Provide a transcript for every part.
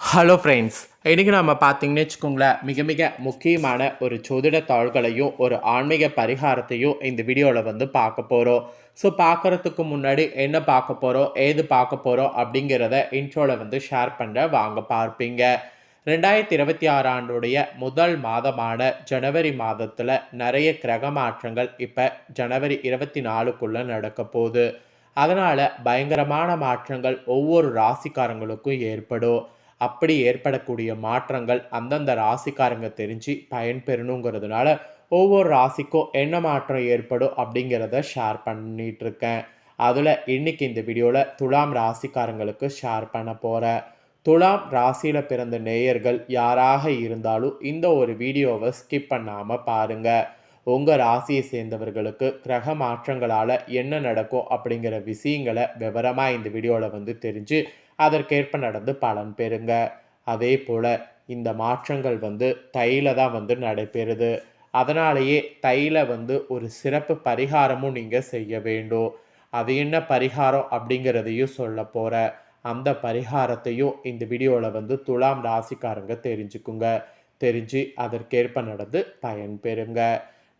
Hello friends இன்றைக்கி நம்ம பார்த்தீங்கன்னு வச்சுக்கோங்களேன் மிக மிக முக்கியமான ஒரு சோதிட தாள்களையும் ஒரு ஆன்மீக பரிகாரத்தையும் இந்த வீடியோவில் வந்து பார்க்க போகிறோம் ஸோ பார்க்குறதுக்கு முன்னாடி என்ன பார்க்க போகிறோம் ஏது பார்க்க போகிறோம் அப்படிங்கிறத இன்ட்ரோவில் வந்து ஷேர் பண்ணுற வாங்க பார்ப்பீங்க. ரெண்டாயிரத்தி இருபத்தி ஆறு ஆண்டுடைய முதல் மாதமான ஜனவரி மாதத்தில் நிறைய கிரக மாற்றங்கள் இப்போ ஜனவரி இருபத்தி நாலுக்குள்ளே நடக்க போகுது. அதனால் பயங்கரமான மாற்றங்கள் ஒவ்வொரு ராசிக்காரங்களுக்கும் ஏற்படும். அப்படி ஏற்படக்கூடிய மாற்றங்கள் அந்தந்த ராசிக்காரங்க தெரிஞ்சு பயன்பெறணுங்கிறதுனால ஒவ்வொரு ராசிக்கும் என்ன மாற்றம் ஏற்படும் அப்படிங்கிறத ஷேர் பண்ணிட்டு இருக்கேன் அதில் இன்னைக்கு இந்த வீடியோவில் துலாம் ராசிக்காரங்களுக்கு ஷேர் பண்ண போகிறேன் துலாம் ராசியில் பிறந்த நேயர்கள் யாராக இருந்தாலும் இந்த ஒரு வீடியோவை ஸ்கிப் பண்ணாமல் பாருங்கள் உங்கள் ராசியை சேர்ந்தவர்களுக்கு கிரக மாற்றங்களால் என்ன நடக்கும் அப்படிங்கிற விஷயங்களை விவரமாக இந்த வீடியோவில் வந்து தெரிஞ்சு அதற்கேற்ப நடந்து பலன் பெறுங்க. அதே போல் இந்த மாற்றங்கள் வந்து தையில தான் வந்து நடைபெறுது. அதனாலேயே தையில வந்து ஒரு சிறப்பு பரிகாரமும் நீங்கள் செய்ய வேண்டும். அது என்ன பரிகாரம் அப்படிங்கிறதையும் சொல்ல போகிற அந்த பரிகாரத்தையும் இந்த வீடியோவில் வந்து துலாம் ராசிக்காரங்க தெரிஞ்சுக்குங்க. தெரிஞ்சு அதற்கேற்ப நடந்து பயன்பெறுங்க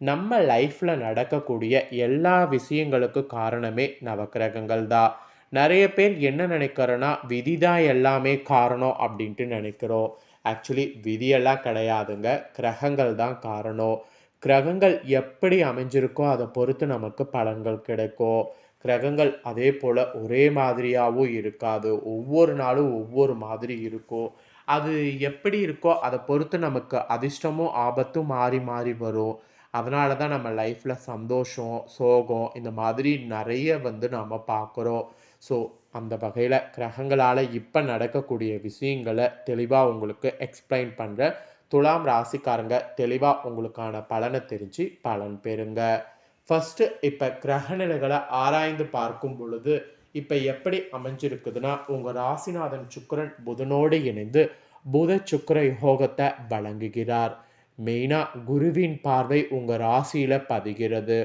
நம்ம லைஃப்பில் நடக்கக்கூடிய எல்லா விஷயங்களுக்கு காரணமே நவக்கிரகங்கள் தான் நிறைய பேர் என்ன நினைக்கிறோன்னா விதி தான் எல்லாமே காரணம் அப்படின்ட்டு நினைக்கிறோம். ஆக்சுவலி விதியெல்லாம் கிடையாதுங்க. கிரகங்கள் தான் காரணம். கிரகங்கள் எப்படி அமைஞ்சிருக்கோ அதை பொறுத்து நமக்கு பலன்கள் கிடைக்கும். கிரகங்கள் அதே போல் ஒரே மாதிரியாகவும் இருக்காது. ஒவ்வொரு நாளும் ஒவ்வொரு மாதிரி இருக்கும். அது எப்படி இருக்கோ அதை பொறுத்து நமக்கு அதிர்ஷ்டமும் ஆபத்தும் மாறி மாறி வரும். அதனால தான் நம்ம லைஃப்பில் சந்தோஷம் சோகம் இந்த மாதிரி நிறைய வந்து நாம் பார்க்குறோம். ஸோ அந்த வகையில் கிரகங்களால் இப்போ நடக்கக்கூடிய விஷயங்களை தெளிவாக உங்களுக்கு எக்ஸ்பிளைன் பண்ணுற துலாம் ராசிக்காரங்க தெளிவாக உங்களுக்கான பலனை தெரிஞ்சு பலன் பெறுங்க. ஃபஸ்ட்டு இப்போ கிரகநிலைகளை ஆராய்ந்து பார்க்கும் பொழுது இப்போ எப்படி அமைஞ்சிருக்குதுன்னா உங்கள் ராசிநாதன் சுக்கரன் புதனோடு இணைந்து புத சுக்கர யோகத்தை வழங்குகிறார். மெயினாக குருவின் பார்வை உங்கள் ராசியில் பதிகிறது.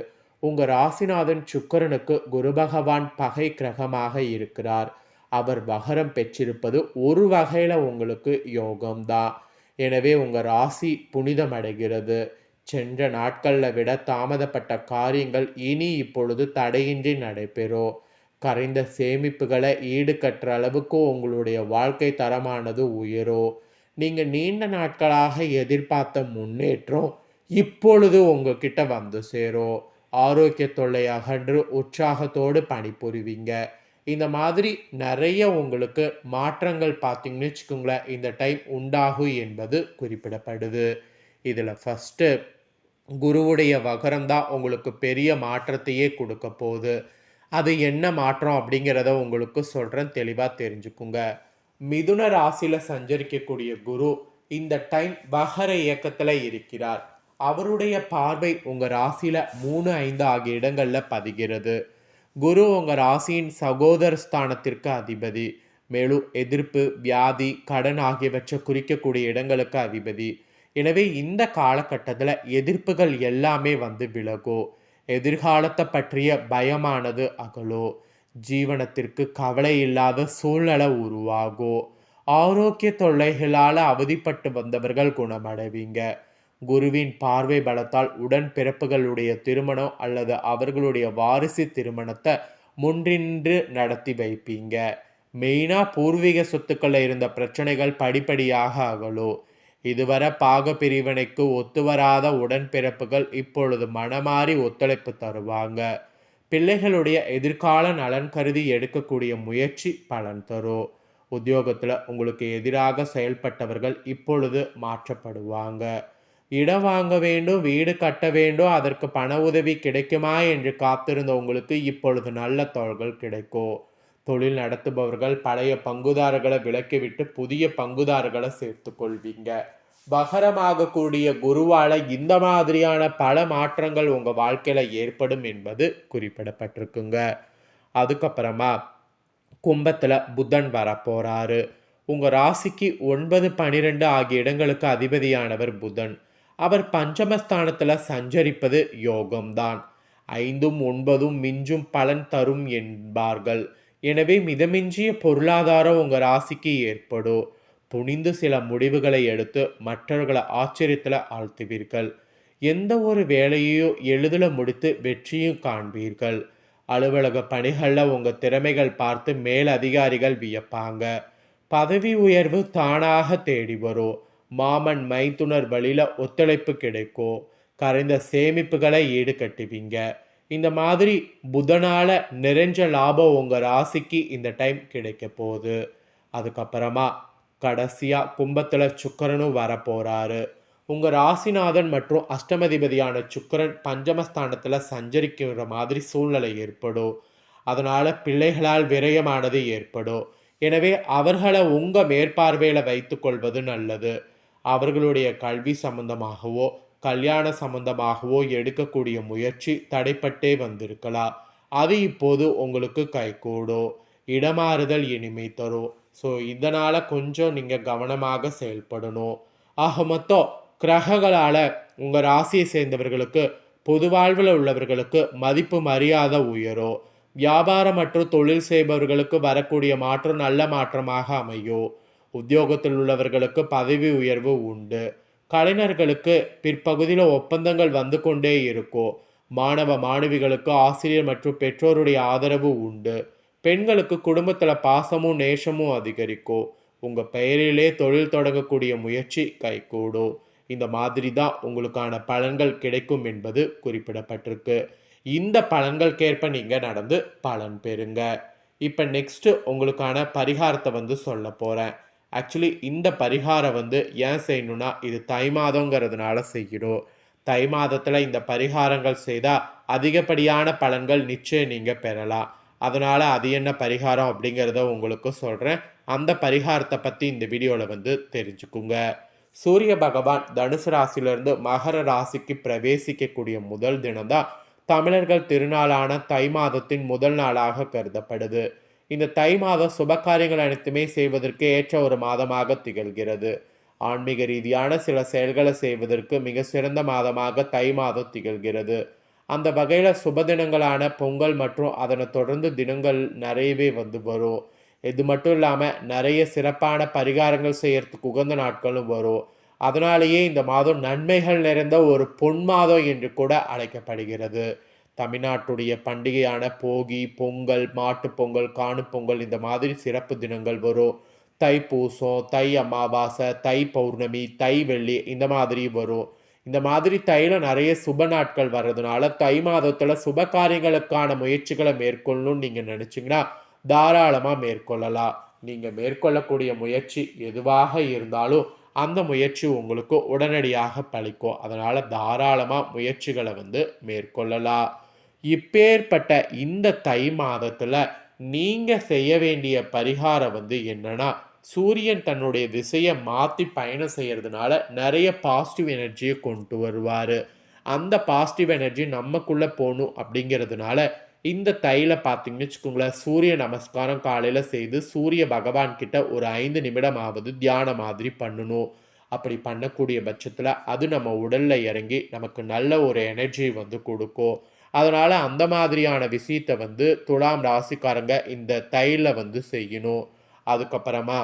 உங்கள் ராசிநாதன் சுக்கரனுக்கு குரு பகவான் பகை கிரகமாக இருக்கிறார். அவர் வகரம் பெற்றிருப்பது ஒரு வகையில் உங்களுக்கு யோகம்தான். எனவே உங்கள் ராசி புனிதமடைகிறது. சென்ற நாட்களில் விட தாமதப்பட்ட காரியங்கள் இனி இப்பொழுது தடையின்றி நடைபெறும் கரைந்த சேமிப்புகளை ஈடுகட்டுற அளவுக்கு உங்களுடைய வாழ்க்கை தரமானது உயரும் நீங்கள் நீண்ட நாட்களாக எதிர்பார்த்த முன்னேற்றம் இப்பொழுது உங்ககிட்ட வந்து சேரும் ஆரோக்கிய தொல்லை அகன்று உற்சாகத்தோடு பணிபுரிவீங்க. இந்த மாதிரி நிறைய உங்களுக்கு மாற்றங்கள் பார்த்தீங்கன்னு வச்சுக்கோங்களேன் இந்த டைம் உண்டாகும் என்பது குறிப்பிடப்படுது. இதில் ஃபஸ்ட்டு குருவுடைய வகரம் தான் உங்களுக்கு பெரிய மாற்றத்தையே கொடுக்க போகுது. அது என்ன மாற்றம் அப்படிங்கிறத உங்களுக்கு சொல்கிறேன் தெளிவாக தெரிஞ்சுக்குங்க. மிதுன ராசியில் சஞ்சரிக்கக்கூடிய குரு இந்த டைம் வகர இயக்கத்தில் இருக்கிறார். அவருடைய பார்வை உங்கள் ராசியில் மூணு ஐந்து ஆகிய இடங்களில் பதிகிறது. குரு உங்கள் ராசியின் சகோதர ஸ்தானத்திற்கு அதிபதி. மேலும் எதிர்ப்பு வியாதி கடன் ஆகியவற்றை குறிக்கக்கூடிய இடங்களுக்கு அதிபதி. எனவே இந்த காலகட்டத்தில் எதிர்ப்புகள் எல்லாமே வந்து விலகும். எதிர்காலத்தை பற்றிய பயமானது அகலோ ஜீவனத்திற்கு கவலை இல்லாத சூழ்நிலை உருவாகும் ஆரோக்கிய தொல்லைகளால் அவதிப்பட்டு வந்தவர்கள் குணமடைவீங்க. குருவின் பார்வை பலத்தால் உடன் பிறப்புகளுடைய திருமணம் அல்லது அவர்களுடைய வாரிசு திருமணத்தை முன்றின்று நடத்தி வைப்பீங்க. மெயினாக பூர்வீக சொத்துக்களில் இருந்த பிரச்சனைகள் படிப்படியாக அகலும் இதுவரை பாக பிரிவினைக்கு ஒத்துவராத உடன்பிறப்புகள் இப்பொழுது மனமாறி ஒத்துழைப்பு தருவாங்க. பிள்ளைகளுடைய எதிர்கால நலன் கருதி எடுக்கக்கூடிய முயற்சி பலன் தரும் உத்தியோகத்தில் உங்களுக்கு எதிராக செயல்பட்டவர்கள் இப்பொழுது மாற்றப்படுவாங்க. இடம் வாங்க வேண்டும் வீடு கட்ட வேண்டும் அதற்கு பண உதவி கிடைக்குமா என்று காத்திருந்த உங்களுக்கு இப்பொழுது நல்ல தொழில்கள் கிடைக்கும் தொழில் நடத்துபவர்கள் பழைய பங்குதாரர்களை விலக்கிவிட்டு புதிய பங்குதாரர்களை சேர்த்து கொள்வீங்க. பகரமாகக்கூடிய குருவால இந்த மாதிரியான பல மாற்றங்கள் உங்கள் வாழ்க்கையில் ஏற்படும் என்பது குறிப்பிடப்பட்டிருக்குங்க. அதுக்கப்புறமா கும்பத்தில் புதன் வரப்போகிறாரு உங்கள் ராசிக்கு ஒன்பது பனிரெண்டு ஆகிய இடங்களுக்கு அதிபதியானவர் புதன். அவர் பஞ்சமஸ்தானத்தில் சஞ்சரிப்பது யோகம்தான். ஐந்தும் ஒன்பதும் மிஞ்சும் பலன் தரும் என்பார்கள். எனவே மிதமிஞ்சிய பொருளாதாரம் உங்கள் ராசிக்கு ஏற்படும். துணிந்து சில முடிவுகளை எடுத்து மற்றவர்களை ஆச்சரியத்தில் ஆழ்த்துவீர்கள். எந்த ஒரு வேலையையும் எளிதில் முடித்து வெற்றியும் காண்பீர்கள். அலுவலக பணிகளில் உங்கள் திறமைகள் பார்த்து மேல் அதிகாரிகள் வியப்பாங்க. பதவி உயர்வு தானாக தேடி வரும். மாமன் மைத்துனர் வழியில் ஒத்துழைப்பு கிடைக்கும். கரைந்த சேமிப்புகளை ஈடுகட்டுவீங்க. இந்த மாதிரி புதனால நிறைஞ்ச லாபம் உங்கள் ராசிக்கு இந்த டைம் கிடைக்க போகுது. அதுக்கப்புறமா கடைசியாக கும்பத்தில் சுக்கரனும் வரப்போகிறாரு உங்கள் ராசிநாதன் மற்றும் அஷ்டமதிபதியான சுக்கரன் பஞ்சமஸ்தானத்தில் சஞ்சரிக்கிற மாதிரி சூழ்நிலை ஏற்படும். அதனால் பிள்ளைகளால் விரயமானது ஏற்படும். எனவே அவர்களை உங்கள் மேற்பார்வையில் வைத்துக்கொள்வது நல்லது. அவர்களுடைய கல்வி சம்பந்தமாகவோ கல்யாண சம்பந்தமாகவோ எடுக்கக்கூடிய முயற்சி தடைப்பட்டே வந்திருக்கலாம். அது இப்போது உங்களுக்கு கைகூடும். இடமாறுதல் இனிமை தரும். ஸோ இதனால் கொஞ்சம் நீங்கள் கவனமாக செயல்படணும். ஆக மொத்தம் கிரகங்களால் உங்கள் ராசியை சேர்ந்தவர்களுக்கு பொது வாழ்வில் உள்ளவர்களுக்கு மதிப்பு மரியாதை உயரும். வியாபாரம் மற்றும் தொழில் செய்பவர்களுக்கு வரக்கூடிய மாற்றம் நல்ல மாற்றமாக அமையும். உத்தியோகத்தில் உள்ளவர்களுக்கு பதவி உயர்வு உண்டு. கலைஞர்களுக்கு பிற்பகுதியில் ஒப்பந்தங்கள் வந்து கொண்டே இருக்கும். மாணவ மாணவிகளுக்கு ஆசிரியர் மற்றும் பெற்றோருடைய ஆதரவு உண்டு. பெண்களுக்கு குடும்பத்தில் பாசமும் நேசமும் அதிகரிக்கும் உங்கள் பெயரிலே தொழில் தொடங்கக்கூடிய முயற்சி கைகூடும் இந்த மாதிரி தான் உங்களுக்கான பலன்கள் கிடைக்கும் என்பது குறிப்பிடப்பட்டிருக்கு. இந்த பலன்களுக்கேற்ப நீங்கள் நடந்து பலன் பெறுங்க. இப்போ நெக்ஸ்ட்டு உங்களுக்கான பரிகாரத்தை வந்து சொல்ல போகிறேன் ஆக்சுவலி இந்த பரிகாரம் வந்து ஏன் செய்யணும்னா இது தை மாதங்கிறதுனால செய்யணும். தை மாதத்தில் இந்த பரிகாரங்கள் செய்தால் அதிகப்படியான பலன்கள் நிச்சயம் நீங்கள் பெறலாம். அதனால் அது என்ன பரிகாரம் அப்படிங்கிறத உங்களுக்கு சொல்கிறேன் அந்த பரிகாரத்தை பற்றி இந்த வீடியோவில் வந்து தெரிஞ்சுக்குங்க. சூரிய பகவான் தனுசு ராசியிலிருந்து மகர ராசிக்கு பிரவேசிக்கக்கூடிய முதல் தினம்தான் தமிழர்கள் திருநாளான தை மாதத்தின் முதல் நாளாக கருதப்படுது. இந்த தை மாதம் சுபகாரியங்கள் அனைத்துமே செய்வதற்கு ஏற்ற ஒரு மாதமாக திகழ்கிறது. ஆன்மீக ரீதியான சில செயல்களை செய்வதற்கு மிக சிறந்த மாதமாக தை மாதம் திகழ்கிறது. அந்த வகையில் சுப தினங்களான பொங்கல் மற்றும் அதனை தொடர்ந்து தினங்கள் நிறையவே வந்து வரும். இது மட்டும் இல்லாமல் நிறைய சிறப்பான பரிகாரங்கள் செய்யறதுக்கு உகந்த நாட்களும் வரும். அதனாலேயே இந்த மாதம் நன்மைகள் நிறைந்த ஒரு பொன் மாதம் என்று கூட அழைக்கப்படுகிறது. தமிழ்நாட்டுடைய பண்டிகையான போகி பொங்கல் மாட்டுப் பொங்கல் காணுப்பொங்கல் இந்த மாதிரி சிறப்பு தினங்கள் வரும். தை பூசம் தை அமாவாசை தை பௌர்ணமி தை வெள்ளி இந்த மாதிரி வரும். இந்த மாதிரி தைல நிறைய சுப நாட்கள் வர்றதுனால தை மாதத்தில் சுப காரியங்களுக்கான முயற்சிகளை மேற்கொள்ளணும்னு நீங்கள் நினச்சிங்கன்னா தாராளமாக மேற்கொள்ளலாம். நீங்கள் மேற்கொள்ளக்கூடிய முயற்சி எதுவாக இருந்தாலும் அந்த முயற்சி உங்களுக்கு உடனடியாக பழிக்கும் அதனால் தாராளமாக முயற்சிகளை வந்து மேற்கொள்ளலாம். இப்பேற்பட்ட இந்த தை மாதத்தில் நீங்கள் செய்ய வேண்டிய பரிகாரம் வந்து என்னன்னா சூரியன் தன்னுடைய திசையை மாற்றி பயணம் செய்கிறதுனால நிறைய பாசிட்டிவ் எனர்ஜியை கொண்டு வருவார். அந்த பாசிட்டிவ் எனர்ஜி நமக்குள்ளே போகணும் அப்படிங்கிறதுனால இந்த தையில் பார்த்தீங்கன்னு வச்சுக்கோங்களேன் சூரிய நமஸ்காரம் காலையில் செய்து சூரிய பகவான் கிட்ட ஒரு ஐந்து நிமிடமாவது தியானம் மாதிரி பண்ணணும். அப்படி பண்ணக்கூடிய பட்சத்தில் அது நம்ம உடலில் இறங்கி நமக்கு நல்ல ஒரு எனர்ஜி வந்து கொடுக்கும். அதனால் அந்த மாதிரியான விஷயத்தை வந்து துலாம் ராசிக்காரங்க இந்த தையில் வந்து செய்யணும். அதுக்கப்புறமா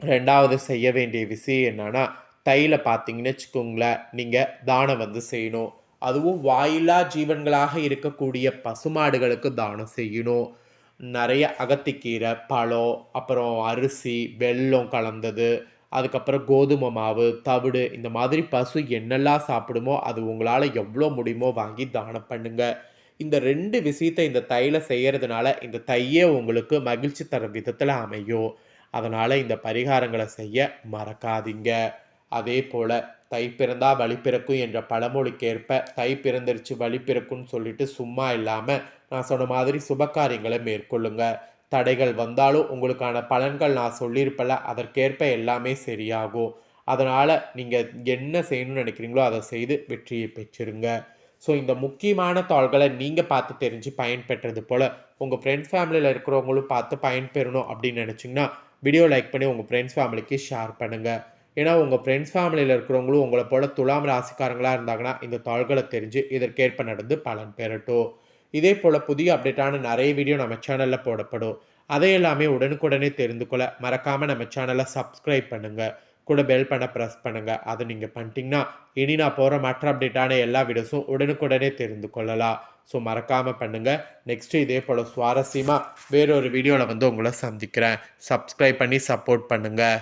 ரெண்டாவது செய்ய வேண்டிய விஷயம் என்னன்னா தையில் பார்த்தீங்கன்னு வச்சுக்கோங்களேன் நீங்கள் தானம் வந்து செய்யணும். அதுவும் வாயிலா ஜீவன்களாக இருக்கக்கூடிய பசுமாடுகளுக்கு தானம் செய்யணும். நிறைய அகத்திக்கீரை பழம் அப்புறம் அரிசி வெல்லம் கலந்தது அதுக்கப்புறம் கோதுமை மாவு தவிடு இந்த மாதிரி பசு என்னெல்லாம் சாப்பிடுமோ அது உங்களால் எவ்வளோ முடியுமோ வாங்கி தானம் பண்ணுங்கள் இந்த ரெண்டு விஷயத்தை இந்த தையில் செய்கிறதுனால இந்த தையே உங்களுக்கு மகிழ்ச்சி தரும் விதத்தில் அமையும். அதனால் இந்த பரிகாரங்களை செய்ய மறக்காதீங்க. அதே போல் தை பிறந்தா வழி பிறக்கும் என்ற பழமொழிக்கேற்ப தை பிறந்துருச்சு வழி பிறக்கும்னு சொல்லிட்டு சும்மா இல்லாமல் நான் சொன்ன மாதிரி சுபகாரியங்களை மேற்கொள்ளுங்க. தடைகள் வந்தாலும் உங்களுக்கான பலன்கள் நான் சொல்லியிருப்பல அதற்கேற்ப எல்லாமே சரியாகும். அதனால் நீங்கள் என்ன செய்யணும்னு நினைக்கிறீங்களோ அதை செய்து வெற்றியை பெற்றிருங்க. ஸோ இந்த முக்கியமான தாள்களை நீங்கள் பார்த்து தெரிஞ்சு பயன்பெற்றது போல் உங்கள் ஃப்ரெண்ட்ஸ் ஃபேமிலியில் இருக்கிறவங்களும் பார்த்து பயன்பெறணும் அப்படின்னு நினச்சிங்கன்னா வீடியோ லைக் பண்ணி உங்கள் ஃப்ரெண்ட்ஸ் ஃபேமிலிக்கு ஷேர் பண்ணுங்கள் ஏன்னா உங்கள் ஃப்ரெண்ட்ஸ் ஃபேமிலியில் இருக்கிறவங்களும் உங்களை போல் துலாம் ராசிக்காரங்களாக இருந்தாங்கன்னா இந்த தாள்களை தெரிஞ்சு இதற்கேற்ப நடந்து பலன் பெறட்டும். இதே போல் புதிய அப்டேட்டான நிறைய வீடியோ நம்ம சேனலில் போடப்படும். அதை எல்லாமே உடனுக்குடனே தெரிந்து கொள்ள மறக்காமல் நம்ம சேனலை சப்ஸ்கிரைப் பண்ணுங்கள் கூட பெல் பண்ண ப்ரெஸ் பண்ணுங்கள் அதை நீங்கள் பண்ணிட்டீங்கன்னா இனி நான் போகிற மற்ற அப்டேட்டான எல்லா வீடியோஸும் உடனுக்குடனே தெரிந்து கொள்ளலாம். ஸோ மறக்காமல் பண்ணுங்கள் நெக்ஸ்ட்டு இதே போல் சுவாரஸ்யமாக வேறொரு வீடியோவில் வந்து உங்களை சந்திக்கிறேன். சப்ஸ்கிரைப் பண்ணி சப்போர்ட் பண்ணுங்கள்